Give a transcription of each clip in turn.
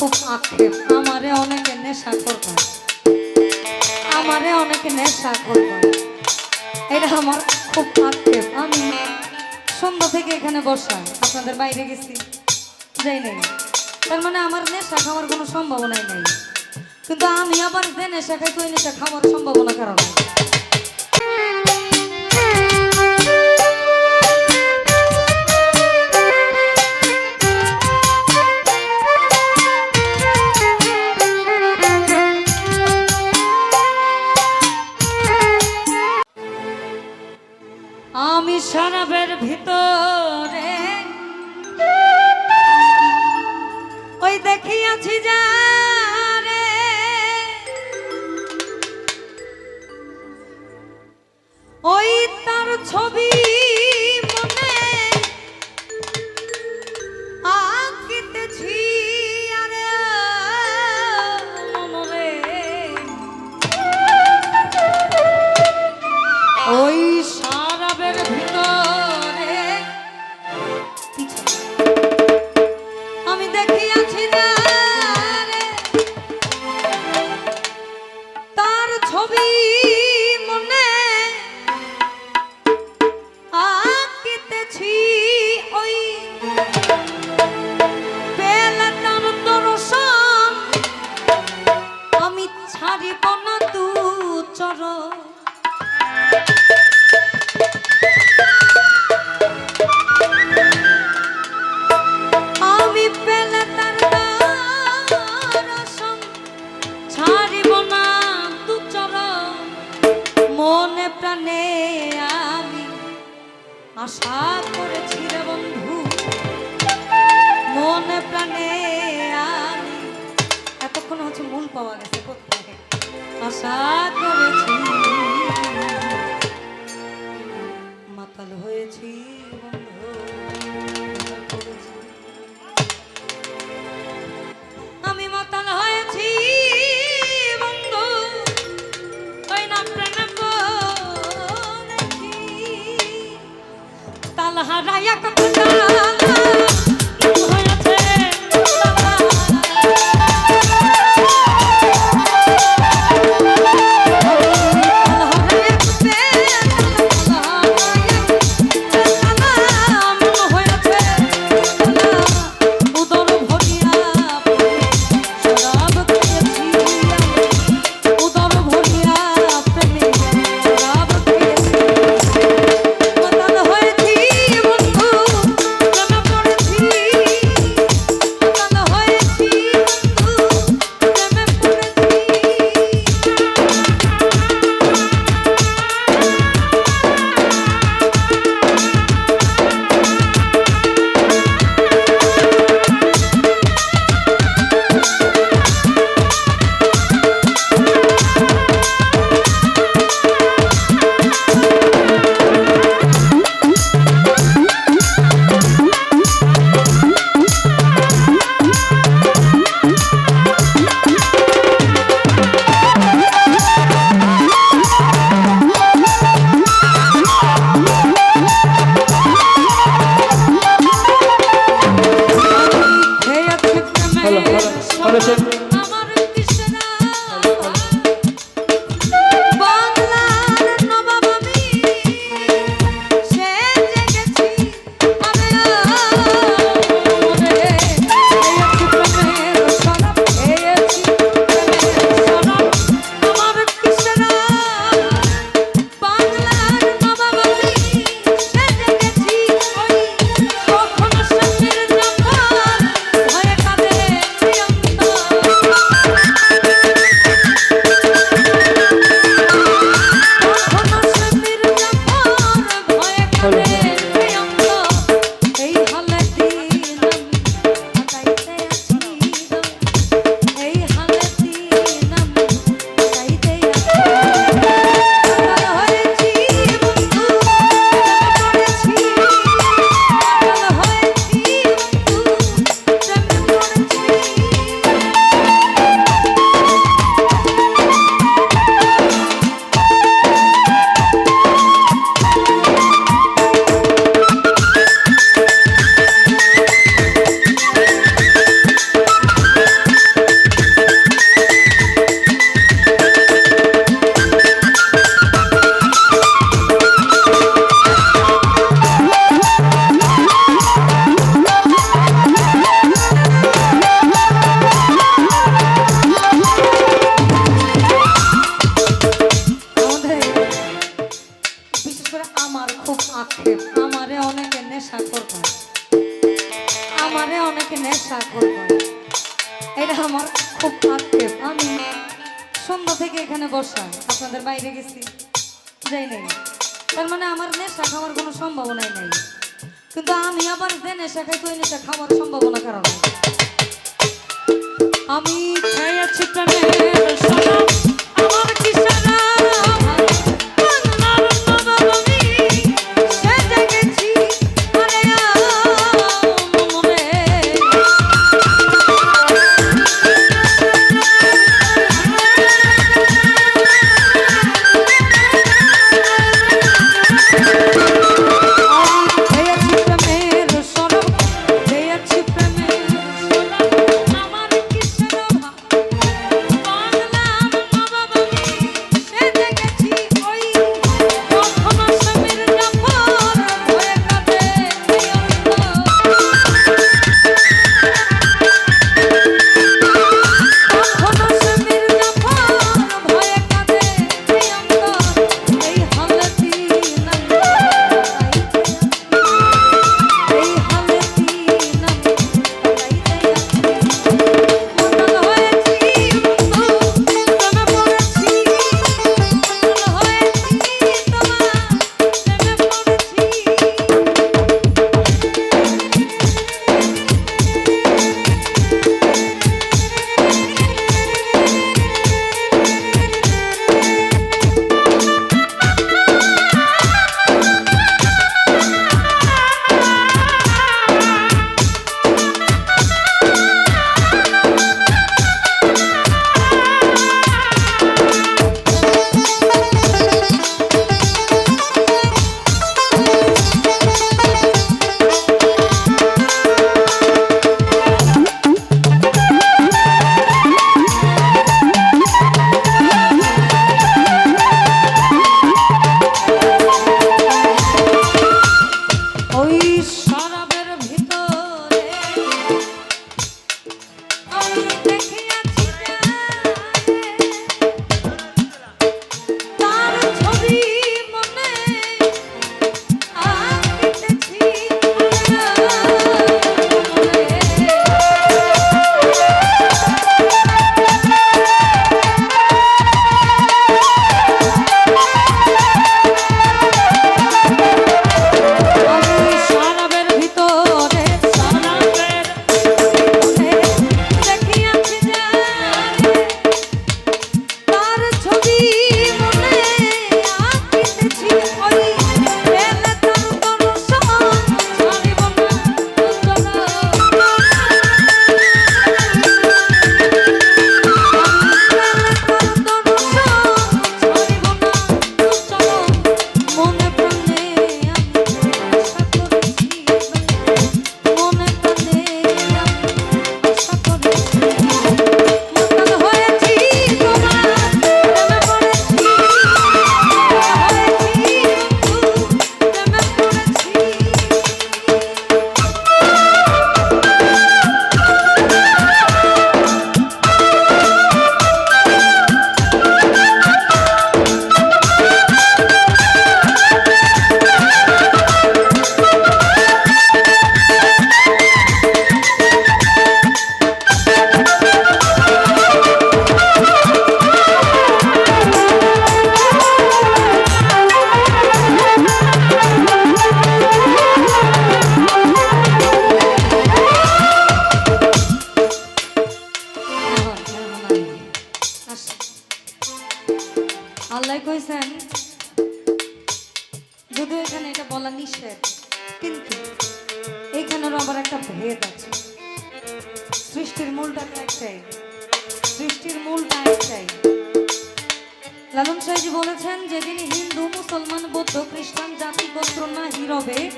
খুব আক্ষেপ। আমারে অনেকে নেশা করবে আমারে অনেকে নেশা করবে এটা আমার খুব আক্ষেপ। আমি সন্ধ্যা থেকে এখানে বসা। আপনাদের বাইরে গেছি। যাই নাই। তার মানে আমার নেশা খাওয়ার কোনো সম্ভাবনাই নাই। কিন্তু আমি আবার যে নেশা খাই তো নেশা খাওয়ার সম্ভাবনা কারণ মনে প্রাণে আমি এতক্ষণ হচ্ছে মূল পাওয়া গেছে কোথায় আশা করেছি মাতাল হয়েছি। আমি মাতাল হয়েছি, বন্ধু ওই না পড়েছি। তাল হারাইয়া এটা আমার খুব আক্ষেপ। আমি সন্ধ্যা থেকে এখানে বসা, আপনাদের বাইরে গেছি, যাই নাই। তার মানে আমার নেশা খাওয়ার কোনো সম্ভাবনাই নাই। কিন্তু আমি আবার যে নেশা খাই, তো ওই নেশা খাওয়ার সম্ভাবনা কারণ আমি খেয়েছি প্রেমের আমার লালন সাহেজি বলেছেন, যেদিন হিন্দু, মুসলমান, বৌদ্ধ, খ্রিস্টান, জাতি, গোত্র না হিরবে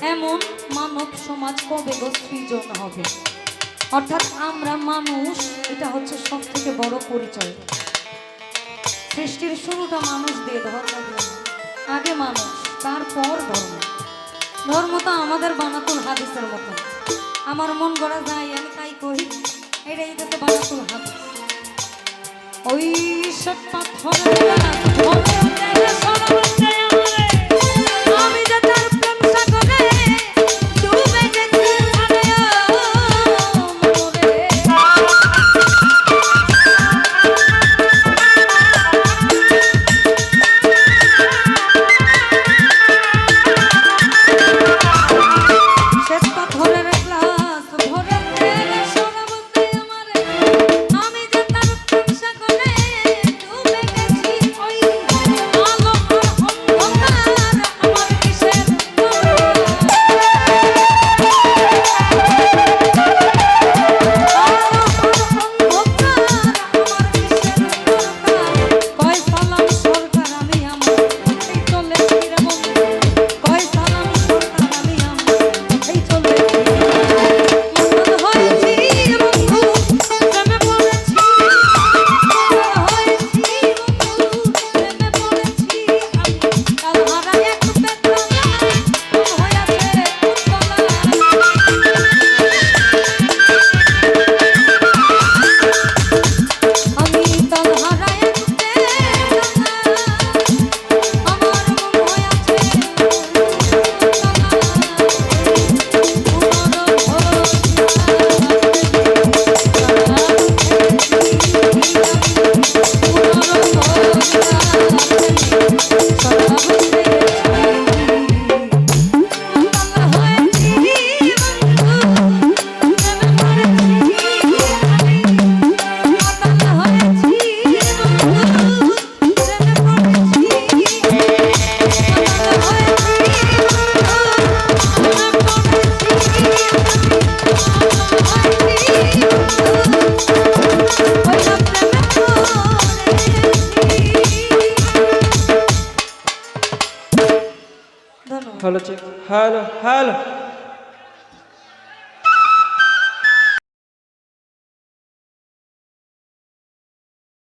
এমন মানব সমাজ কবে সৃজন হবে? অর্থাৎ আমরা মানুষ, এটা হচ্ছে সব থেকে বড় পরিচয়। সৃষ্টির শুরুটা মানুষ দিয়ে, ধর্ম আগে মানুষ, তারপর ধর্ম। ধর্ম তো আমাদের বানাতুল হাদিসের মতো। আমার মন গড়া যায়, আমি তাই করি। এটাই হচ্ছে বানাতুল হাদিস। ওই সব পাথর দেয় আমারে। hello, hello.